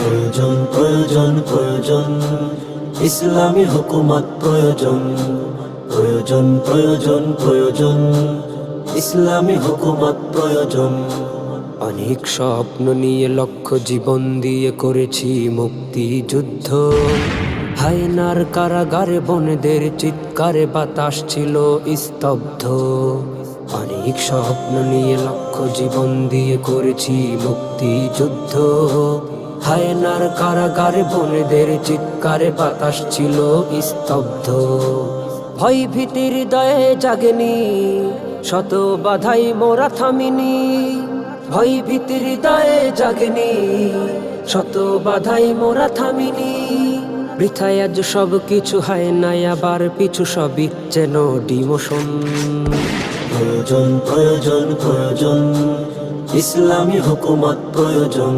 প্রয়োজন প্রয়োজন প্রয়োজন। ইসলামী হুকুমত প্রয়োজন প্রয়োজন প্রয়োজন প্রয়োজন। ইসলামী হুকুমত প্রয়োজন। অনেক স্বপ্ন নিয়ে লক্ষ্য জীবন দিয়ে করেছি মুক্তি যুদ্ধ। হায়নার কারাগারে বনেদের চিৎকারে বাতাস ছিল স্তব্ধ। অনেক স্বপ্ন নিয়ে লক্ষ্য জীবন দিয়ে করেছি মুক্তি যুদ্ধ। হায়নার কারাগারে বনেদের চিৎকারে বাতাস ছিল স্তব্ধ। ভয় ভীতির হৃদয়ে জাগেনি, শত বাধাই মোরা থামিনি। ভয় ভীতির হৃদয়ে জাগেনি, শত বাধাই মোরা থামিনি। বৃথায় আজ সব কিছু হয় নাই আবার পিছু সবই যেন ডিমোশন। প্রয়োজন প্রয়োজন প্রয়োজন, ইসলামী হুকুমত প্রয়োজন।